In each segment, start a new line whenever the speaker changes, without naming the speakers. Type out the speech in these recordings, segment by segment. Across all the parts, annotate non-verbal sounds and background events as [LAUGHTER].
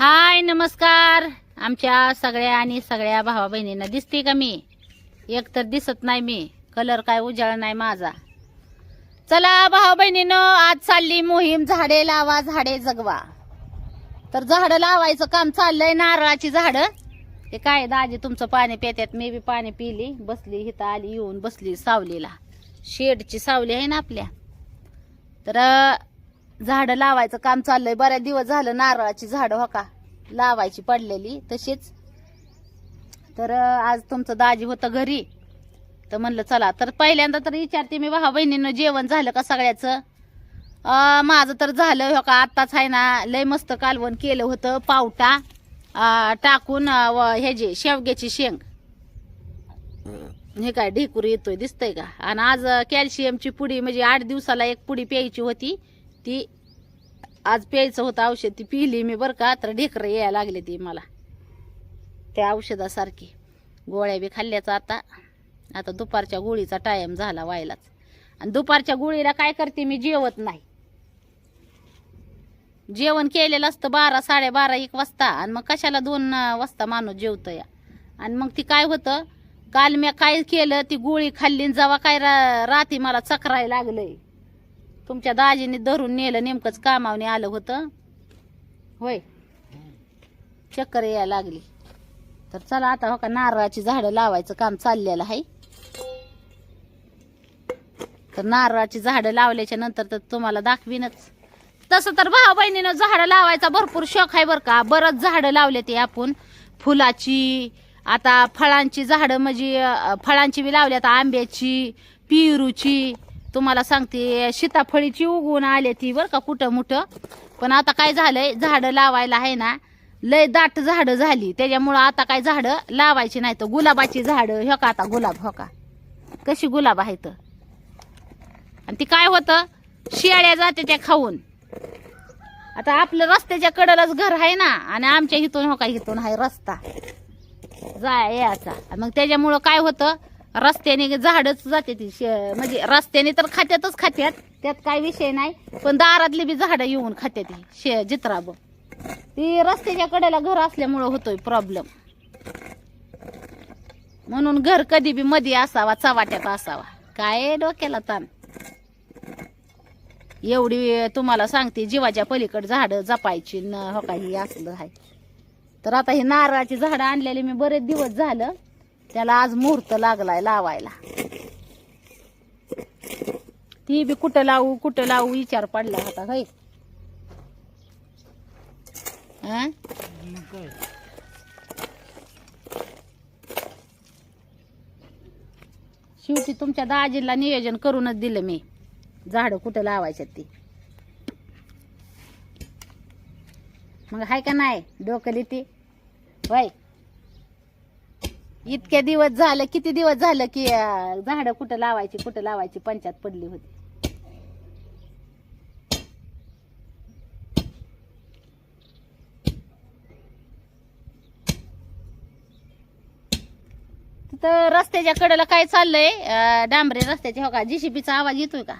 हाय नमस्कार. आमच्या सगळ्या आणि सगळ्या भावा बहिणींना दिसते का मी? एक तर दिसत नाही मी. कलर काय उजाळ नाही माझा. चला भावा बहिणीनं आज चालली मोहीम. झाडे लावा झाडे जगवा. तर झाडं लावायचं काम चाललंय नारळाची झाडं. ते काय दाजी तुमचं पाणी पेत्यात? मी बी पाणी पिली बसली हिथं आली येऊन बसली सावलीला. शेडची सावली आहे ना आपल्या. तर झाडं लावायचं काम चाललंय. बऱ्याच दिवस झालं नारळाची झाडं हो का? लावायची पडलेली तशीच. तर आज तुमचं दाजी होतं घरी. तर म्हणलं चला. तर पहिल्यांदा तर विचारते मी भावा बहिणीनं जेवण झालं का सगळ्याचं? माझं तर झालं हो का? आत्ताच आहे ना लय मस्त कालवण केलं होतं पावटा टाकून व हे जे शेवग्याची शेंग. हे काय ढेकूर येतोय दिसतंय का? आणि आज कॅल्शियमची पुडी म्हणजे आठ दिवसाला एक पुडी प्यायची होती. ती आज प्यायचं होतं औषध ती पिली मी बरं का तर ढेकरं यायला लागले ती मला. त्या औषधासारखी. गोळ्या बी खाल्ल्याचा आता. आता दुपारच्या गोळीचा टायम झाला व्हायलाच. आणि दुपारच्या गोळीला काय करते मी? जेवत नाही. जेवण केलेलं असतं बारा साडेबारा एक वाजता. आणि मग कशाला दोन वाजता माणूस जेवतं या आणि मग ती काय होतं? काल मी काय केलं? ती गोळी खाल्ली आणि जेव्हा काय रा राती मला चक्रायला लागलंय. तुमच्या दाजीने धरून नेलं नेमकंच कामावने आलं होतं. होय. चक्कर यायला लागली. तर चला आता हो का नारळाची झाडं लावायचं काम चाललेलं आहे. तर नारळाची झाडं लावल्याच्या नंतर तर तुम्हाला दाखवीनच. तसं तर भाऊ बहिणीनं झाडं लावायचा भरपूर शौक आहे बरं का. बरंच झाडं लावले ते आपण. फुलाची आता फळांची झाडं म्हणजे फळांची बी लावली आता आंब्याची पिरूची. तुम्हाला सांगते सीताफळीची उगवून आले ती बरं का कुठं मुठं पण आता काय झालंय झाडं लावायला आहे ना लय दाट झाडं झाली. त्याच्यामुळं आता काय झाडं लावायची नाही तर गुलाबाची झाडं हो का आता गुलाब हो का? कशी गुलाब आहेत? आणि ती काय होतं? शियाळ्या जाते त्या खाऊन. आता आपलं रस्त्याच्या कडेलाच घर आहे ना आणि आमच्या इथून हो का इथून आहे रस्ता. जाय याचा. मग त्याच्यामुळं काय होतं? रस्त्याने झाडच जाते ती शे- म्हणजे रस्त्याने तर खात्यातच खात्यात त्यात काय विषय नाही पण दारातली बी झाडं येऊन खात्यात ती शे जित्राब ती रस्त्याच्या कडेला घर असल्यामुळं होतोय प्रॉब्लेम म्हणून घर कधी बी मध्ये असावा चवाट्यात असावा. काय डोक्याला ताण? एवढी तुम्हाला सांगते जीवाच्या पलीकड झाडं जपायची न हो काही असलं आहे तर आता ही नारळाची झाडं आणलेली मी बरेच दिवस झालं. त्याला आज मुहूर्त लागलाय लावायला. ती बी कुठं लावू कुठं लावू विचार पडला आता होय शेवटी तुमच्या दाजीला नियोजन करूनच दिलं मी. झाडं कुठं लावायच्यात ती. मग हाय का नाही डोकली ती वय इतके दिवस झालं किती दिवस झालं की झाड कुठं लावायची कुठं लावायची पंचायत पडली होती. तिथं रस्त्याच्या कडेला काय चाललंय? डांबरे रस्त्याच्या हो का? जीसीबीचा आवाज येतोय का?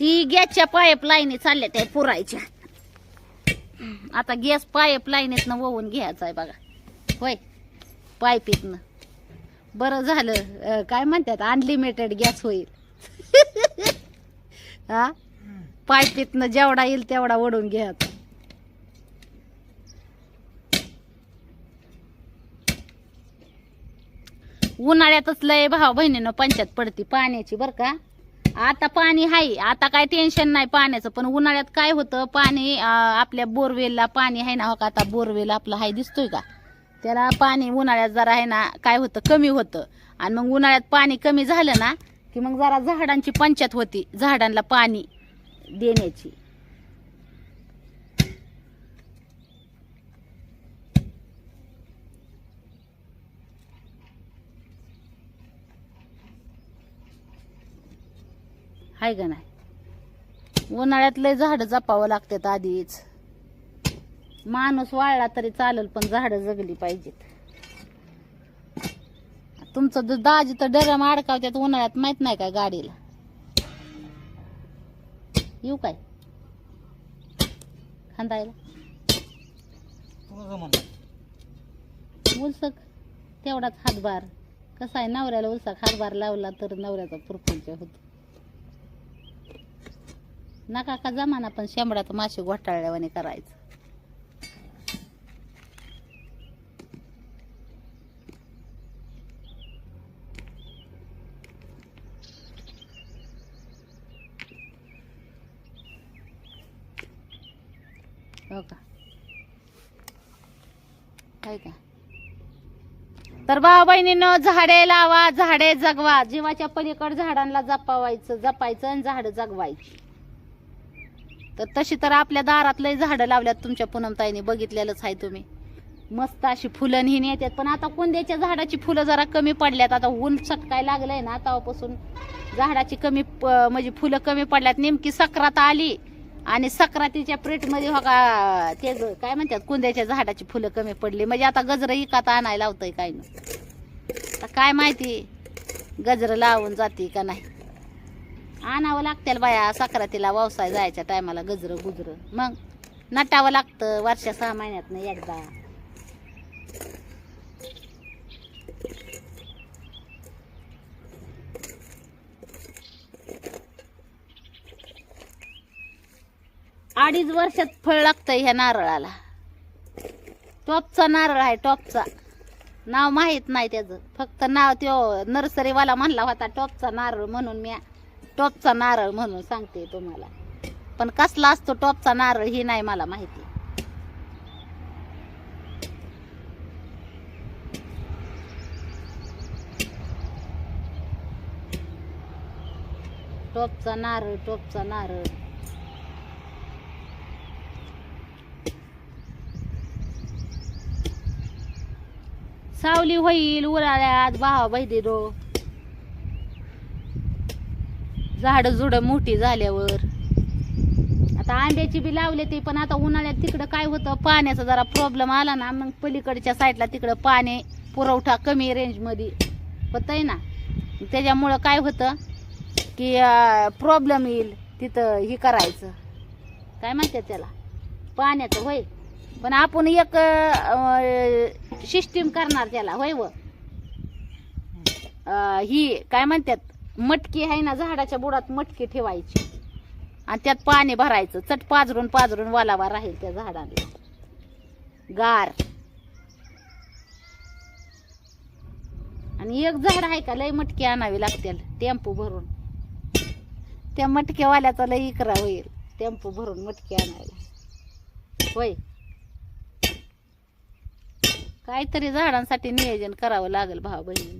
ती गॅसच्या पायप लाईनी चालल्या त्या पुरायच्या. आता गॅस पाईप लाईनीतनं वळून घ्यायचा आहे बघा. होय पाईपीतनं बरं झालं. काय म्हणतात? अनलिमिटेड गॅस होईल. [LAUGHS] हा? पाईपीतनं जेवढा येईल तेवढा ओढून घ्या. उन्हाळ्यातच लय भाव बहिणीनं पंचायत पडती पाण्याची बर का? आता पाणी आहे आता काय टेन्शन नाही पाण्याचं पण उन्हाळ्यात काय होतं? पाणी आपल्या बोरवेलला पाणी आहे ना हो का? आता बोरवेल आपला हाय दिसतोय का? त्याला पाणी उन्हाळ्यात जरा आहे ना काय होतं कमी होतं. आणि मग उन्हाळ्यात पाणी कमी झालं ना की मग जरा झाडांची पंचायत होती झाडांना पाणी देण्याची. हाय का नाही? उन्हाळ्यात लय झाडं जपावं लागतात आधीच. माणूस वाळला तरी चालेल पण झाडं जगली पाहिजेत. तुमचं दाजी तर डरम अडकावत्यात उन्हाळ्यात माहीत नाही काय गाडीला. येऊ काय? खांदायला. उलसक तेवढाच हातभार. कसा आहे नवऱ्याला उलसाक हातभार लावला तर नवऱ्याचा पुरपुंच होतो. नका का जमाना पण शेंबडात मासे घोटाळल्यावाने करायचं. हो का? काय का? तर भाऊ बहिणीनं झाडे लावा झाडे जगवा. जीवाच्या पलीकड झाडांना जपावायचं जपायचं आणि झाडं जगवायची. तर तशी तर आपल्या दारातलं झाडं लावल्यात तुमच्या पूनमताईने बघितलेलंच आहे तुम्ही. मस्त अशी फुलं ही येतात. पण आता कुंद्याच्या झाडाची फुलं जरा कमी पडल्यात. आता ऊन सटकाय लागलंय ना तेव्हापासून झाडाची कमी म्हणजे फुलं कमी पडल्यात. नेमकी सक्रात आली. आणि सक्रातीच्या प्रेटमध्ये हो का ते काय म्हणतात कुंद्याच्या झाडाची फुलं कमी पडली. म्हणजे आता गजरं इकात आणायला लावतंय काय ना तर काय माहिती गजरं लावून जाते का नाही. आणावं लागतील बाया सक्रातीला वावसाय जायच्या टायमाला गजरं गुजरं. मग नटावं लागतं वर्षा सहा महिन्यात एकदा. अडीच वर्षात फळ लागतंय ह्या नारळाला. टॉपचा नारळ आहे टॉपचा. नाव माहीत नाही त्याचं. फक्त नाव त्यो नर्सरीवाला म्हणला होता टॉपचा नारळ म्हणून मी टॉपचा नारळ म्हणून सांगते तुम्हाला. पण कसला असतो टॉपचा नारळ ही नाही मला माहिती. टॉपचा नारळ टॉपचा नारळ. सावली होईल उन्हाळ्यात भावा बहिणीनो झाड झुड मोठी झाल्यावर. आता आंब्याची बी लावले ते पण आता उन्हाळ्यात तिकडं काय होतं? पाण्याचा जरा प्रॉब्लेम आला ना मग पलीकडच्या साईडला तिकडं पाणी पुरवठा कमी रेंजमध्ये होतंय ना? त्याच्यामुळं काय होतं की प्रॉब्लेम येईल तिथं हे करायचं. काय म्हणते त्याला? पाण्याचं होय. पण आपण एक सिस्टीम करणार त्याला होय व? ही काय म्हणतात मटकी आहे ना झाडाच्या बुडात मटकी ठेवायची. आणि त्यात पाणी भरायचं चट पाजरून पाजरून वालावा राहील त्या झाडाला. गार. आणि एक झाड आहे का लय मटकी आणावी लागतील टेम्पो भरून. त्या मटक्यावाल्याचा लय इकरा होईल टेम्पो भरून मटकी आणायला होय? काहीतरी झाडांसाठी नियोजन करावं लागेल भाऊ बहिणी.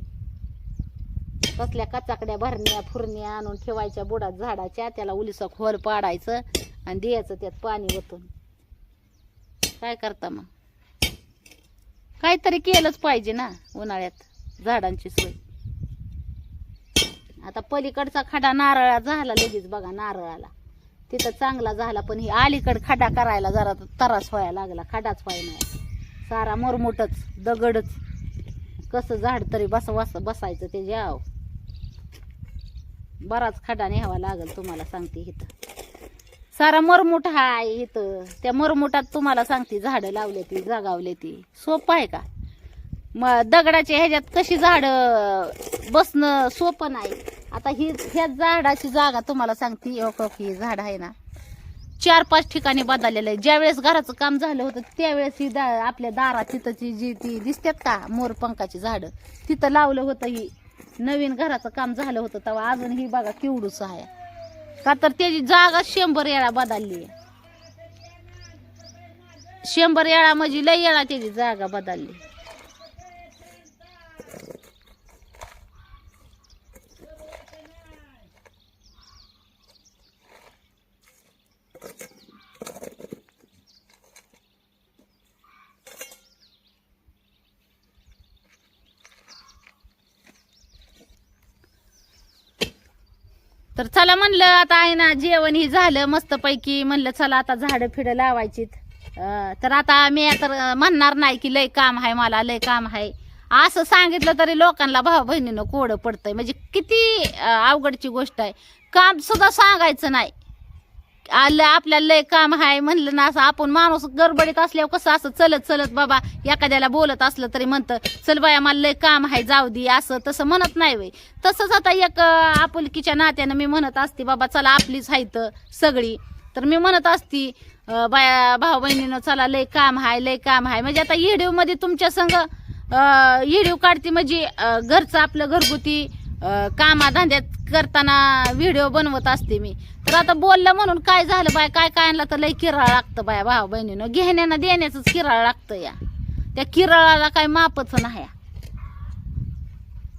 कसल्या कचाकड्या भरण्या फुरण्या आणून ठेवायच्या बुडात झाडाच्या त्याला उलिसा खोल पाडायचं आणि द्यायचं त्यात पाणी ओतून. काय करता मग? काहीतरी केलंच पाहिजे ना उन्हाळ्यात झाडांची सोय. आता पलीकडचा खडा नारळा झाला लगेच बघा नारळाला. तिथं चांगला झाला पण ही अलीकड खडा करायला जरा त्रास व्हायला लागला खडाच पाहिजे सारा मोरमोठच दगडच. कसं झाड तरी बस बस बसायचं ते जाव बराच खडा न्यावा लागल तुम्हाला सांगते इथं. सारा मरमुठ हाय इथं. त्या मरमुठात तुम्हाला सांगते झाडं लावले ती जागावले ती. सोपं आहे का? मग दगडाच्या ह्याच्यात कशी झाडं बसणं सोपं नाही. आता ही ह्या झाडाची जागा तुम्हाला सांगते एक एक ही झाड आहे ना. चार पाच ठिकाणी बदललेलं आहे. ज्यावेळेस घराचं काम झालं होतं त्यावेळेस ही दा आपल्या दारात तिथंची जी ती दिसतात का मोरपंखाची झाडं तिथं लावलं होतं ही. नवीन घराचं काम झालं होतं तेव्हा अजून ही बघा केवढूच आहे. का तर त्याची जागा शंभर येळा बदलली आहे. शंभर येळा म्हणजे लय येळा त्याची जागा बदलली तर चला म्हणलं आता आहे ना जेवण ही झालं मस्तपैकी. म्हणलं चला आता झाडं फिडं लावायचीत. तर आता मी तर म्हणणार नाही की लय काम आहे मला लय काम आहे. असं सांगितलं तरी लोकांना भाऊ बहिणीनं कोडं पडतंय. म्हणजे किती अवघडची गोष्ट आहे. काम सुद्धा सांगायचं नाही. आलं आपल्याला लय काम आहे म्हणलं ना असं आपण माणूस गडबडीत असल्यावर कसं असं चलत चलत बाबा एखाद्याला बोलत असलं तरी म्हणतं चल बाया मला लय काम आहे जाऊ दे असं तसं म्हणत नाही वय तसंच आता एक आपुलकीच्या नात्यानं मी म्हणत असते बाबा चला आपलीच हायत सगळी. तर मी म्हणत असती बाया भाऊ बहिणीनं चला लय काम आहे लय काम आहे म्हणजे आता येडीवमध्ये तुमच्या संग येडीव काढते म्हणजे घरचं आपलं घरगुती कामाधंद्यात करताना व्हिडिओ बनवत असते मी. तर आता बोललं म्हणून काय झालं बाय? काय काय आणलं तर लई किराळ लागतं बाया भाऊ बहिणीनं. घेण्यानं देण्याचंच किराळ लागतं या. त्या किराळाला काय मापच नाही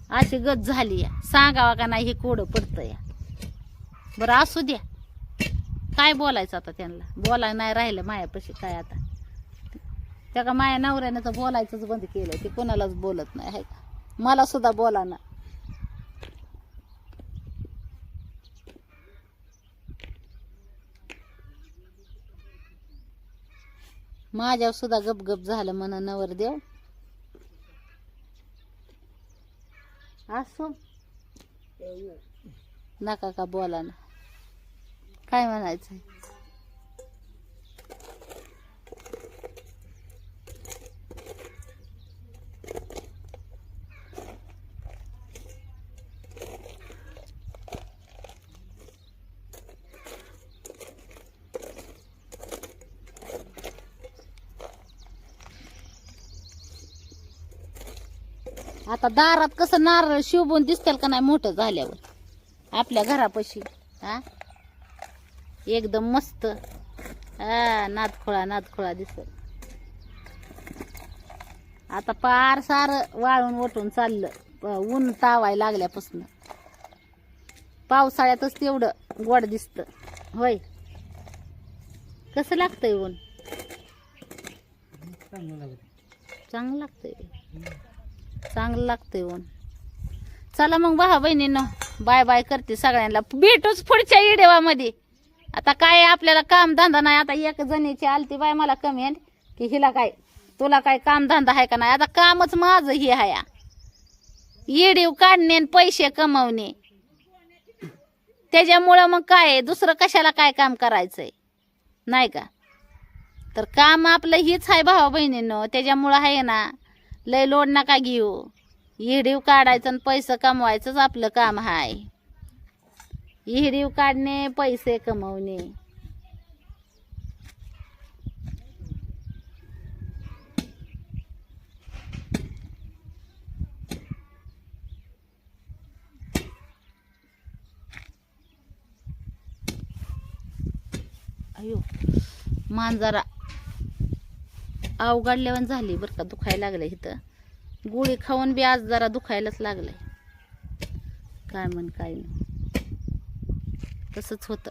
अशी गत झाली या. सांगावा का नाही हे कोडं पडतं या. बरं असू द्या. काय बोलायचं आता त्यांना? बोलाय नाही राहिलं मायापाशी काय आता? त्या का माया नवऱ्यानं तर बोलायचंच बंद केलं ते कोणालाच बोलत नाही आहे का? मला सुद्धा बोला ना. माझ्यावर सुद्धा गपगप झालं म्हणा नवरदेव असो. नका का बोला ना काय म्हणायचं आता दारात कसं नारळ शिवबून दिसतील का नाही मोठं झाल्यावर? आपल्या घरापाशी हा? एकदम मस्त. हा नादखोळा नादखोळा दिसत आता पार सार वाळून वटून चाललं. ऊन तावाय लागल्यापासून. पावसाळ्यातच तेवढं गोड दिसत. होय. कसं लागतंय ऊन? चांगलं लागतंय. चांगलं लागतंय ऊन. चला मग भावा बहिणीनं बाय बाय करते सगळ्यांना. भेटूच पुढच्या इडेवामध्ये आता काय आपल्याला काम धंदा नाही. आता एक जणीची आलती बाय मला कमेंट की हिला काय तुला काय काम धंदा आहे का नाही? आता कामच माझं हे आहे. येडीव काढणे पैसे कमवणे. त्याच्यामुळं मग काय आहे, दुसरं कशाला काय काम करायचंय? नाही का? तर काम आपलं हीच आहे भावा बहिणीनं. त्याच्यामुळं आहे ना लय लोड नका घेऊ. हिडीव काढायचं आणि पैसे कमवायचंच आपलं काम आहे हिडीव काढणे पैसे कमवणे. अयो मांजरा अवघडल्यावर झाली बरं का दुखायला लागलं इथं. गोळी खाऊन बी आज जरा दुखायलाच लागलंय. काय म्हण काय नाही. तसंच होतं.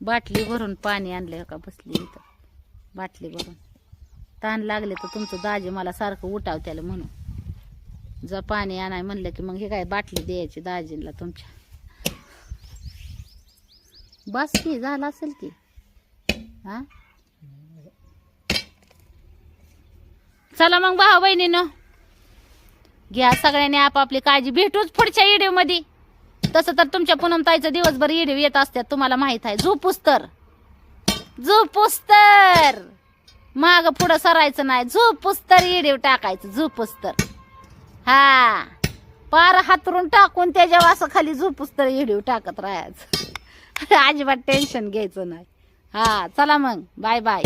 बाटली भरून पाणी आणलंय का बसली इथं. बाटली भरून. ताण लागले तर तुमचं दाजी मला सारखं उठावत्याला म्हणून. जर पाणी आणाय म्हणलं की मग हे काय बाटली द्यायची दाजीला तुमच्या. बस की झालं असेल की. हा? चला मग भाऊ बहिणीनं. घ्या सगळ्यांनी आपापली काळजी. भेटूच पुढच्या व्हिडिओमध्ये तसं तर तुमच्या पूनम ताईचं दिवसभर व्हिडिओ येत असतात तुम्हाला माहीत आहे. झोपूस तर. झोपूस तर. माग पुढं सरायचं नाही. झोपूस तर व्हिडिओ टाकायचं. झोपूस तर. हा. पार हातरून टाकून त्याच्या असं खाली झोपूस तर व्हिडिओ टाकत राहायचं. [LAUGHS] अजिबात टेन्शन घ्यायचं नाही. हा चला मग बाय बाय